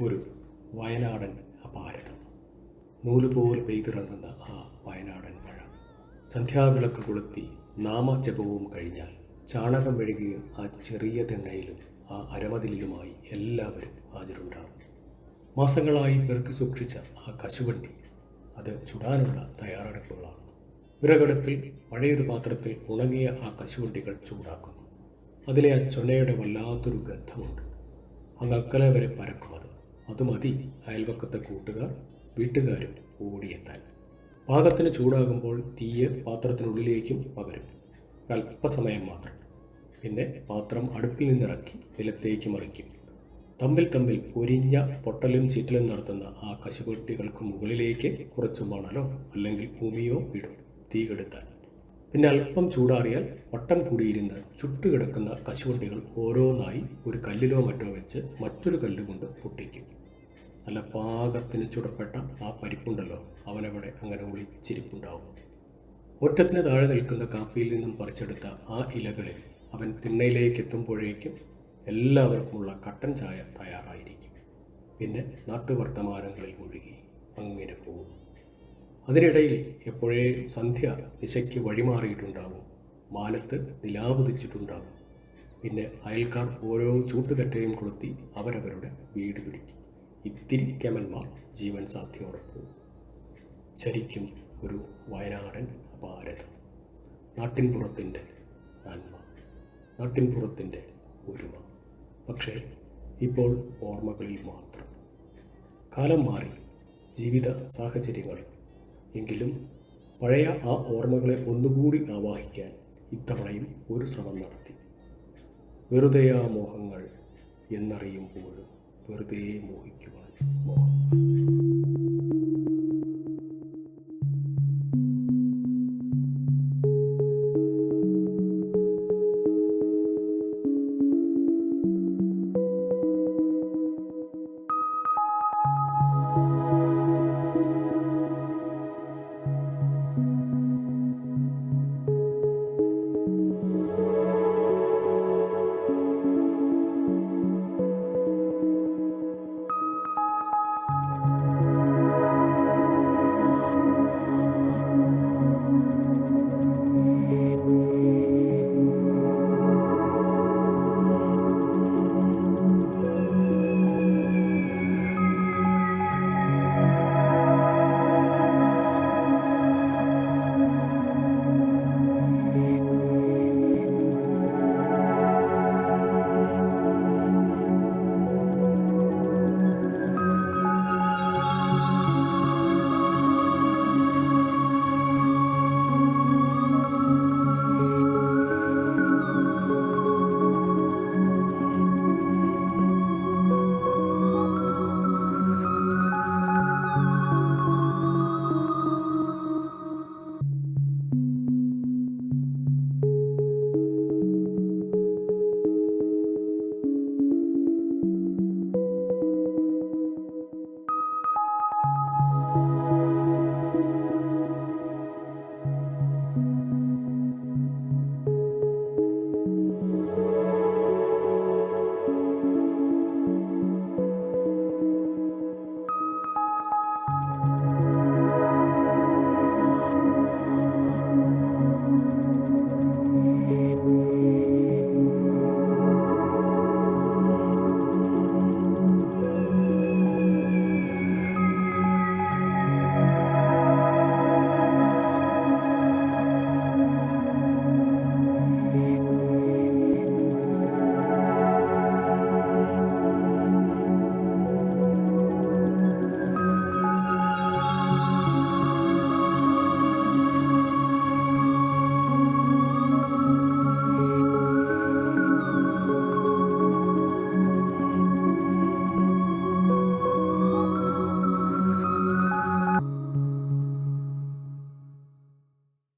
ഒരു വയനാടൻ അപാരതം നൂലുപോലെ പെയ്തിറങ്ങുന്ന ആ വയനാടൻ മഴ. സന്ധ്യാവിളക്ക് കൊളുത്തി നാമജപവും കഴിഞ്ഞാൽ ചാണകം മെഴുകിയ ആ ചെറിയ തെണ്ണയിലും ആ അരമതിലിലുമായി എല്ലാവരും ഹാജരുണ്ടാവും. മാസങ്ങളായി പെറുക്കി സൂക്ഷിച്ച ആ കശുവണ്ടി അത് ചുടാനുള്ള തയ്യാറെടുപ്പുകളാണ് വിറകടുപ്പിൽ പഴയൊരു പാത്രത്തിൽ ഉണങ്ങിയ ആ കശുവണ്ടികൾ ചൂടാക്കുന്നു. അതിലെ ആ ചൊനയുടെ വല്ലാത്തൊരു ഗന്ധമുണ്ട്. അങ്ങക്കലെ വരെ പരക്കും അത്. അത് മതി അയൽവക്കത്തെ കൂട്ടുകാർ വീട്ടുകാരും ഓടിയെത്താൻ. പാകത്തിന് ചൂടാകുമ്പോൾ തീയ് പാത്രത്തിനുള്ളിലേക്കും പകരും. കൽപ്പസമയം മാത്രം. പിന്നെ പാത്രം അടുപ്പിൽ നിന്നിറക്കി നിലത്തേക്ക് മറിക്കും. തമ്മിൽ തമ്മിൽ ഒരിഞ്ഞ പൊട്ടലും ചീറ്റലും നടത്തുന്ന ആ കശുപൊട്ടികൾക്ക് മുകളിലേക്ക് കുറച്ച് മണലോ അല്ലെങ്കിൽ ഭൂമിയോ ഇടും. തീ കെടുത്താൻ. പിന്നെ അല്പം ചൂടാറിയാൽ വട്ടം കൂടിയിരുന്ന് ചുട്ടുകിടക്കുന്ന കശുവണ്ടികൾ ഓരോന്നായി ഒരു കല്ലിലോ മറ്റോ വെച്ച് മറ്റൊരു കല്ലുകൊണ്ട് പൊട്ടിക്കും. നല്ല പാകത്തിന് ചുടപ്പെട്ട ആ പരിപ്പുണ്ടല്ലോ അവനവിടെ അങ്ങനെ ഒളിച്ചിരിപ്പുണ്ടാവും. ഒറ്റത്തിന് താഴെ നിൽക്കുന്ന കാപ്പിയിൽ നിന്നും പറിച്ചെടുത്ത ആ ഇലകളിൽ അവൻ തിണ്ണയിലേക്ക് എത്തുമ്പോഴേക്കും എല്ലാവർക്കുമുള്ള കട്ടൻ ചായ തയ്യാറായിരിക്കും. പിന്നെ നാട്ടുവർത്തമാനങ്ങളിൽ മുഴുകി അങ്ങനെ പോകും. അതിനിടയിൽ എപ്പോഴേ സന്ധ്യ ദിശയ്ക്ക് വഴിമാറിയിട്ടുണ്ടാവും. മാലത്ത് നിലാവുദിച്ചിട്ടുണ്ടാവും പിന്നെ അയൽക്കാർ ഓരോ ചൂട്ടുകറ്റയും കൊളുത്തി അവരവരുടെ വീട് പിടിക്കും. ഇത്തിരി കെമന്മാർ ജീവൻ സാധ്യോടൊപ്പം ശരിക്കും ഒരു വയനാടൻ അപാരതം. നാട്ടിൻപുറത്തിന്റെ നന്മ. നാട്ടിൻപുറത്തിന്റെ ഒരുമ. പക്ഷേ ഇപ്പോൾ ഓർമ്മകളിൽ മാത്രം. കാലം മാറി ജീവിത സാഹചര്യങ്ങൾ എങ്കിലും പഴയ ആ ഓർമ്മകളെ ഒന്നുകൂടി ആവാഹിക്കാൻ ഇത്തവണയും ഒരു ശ്രമം നടത്തി. വെറുതെ ആ മോഹങ്ങൾ എന്നറിയുമ്പോഴും വെറുതെ മോഹിക്കുവാൻ മോഹം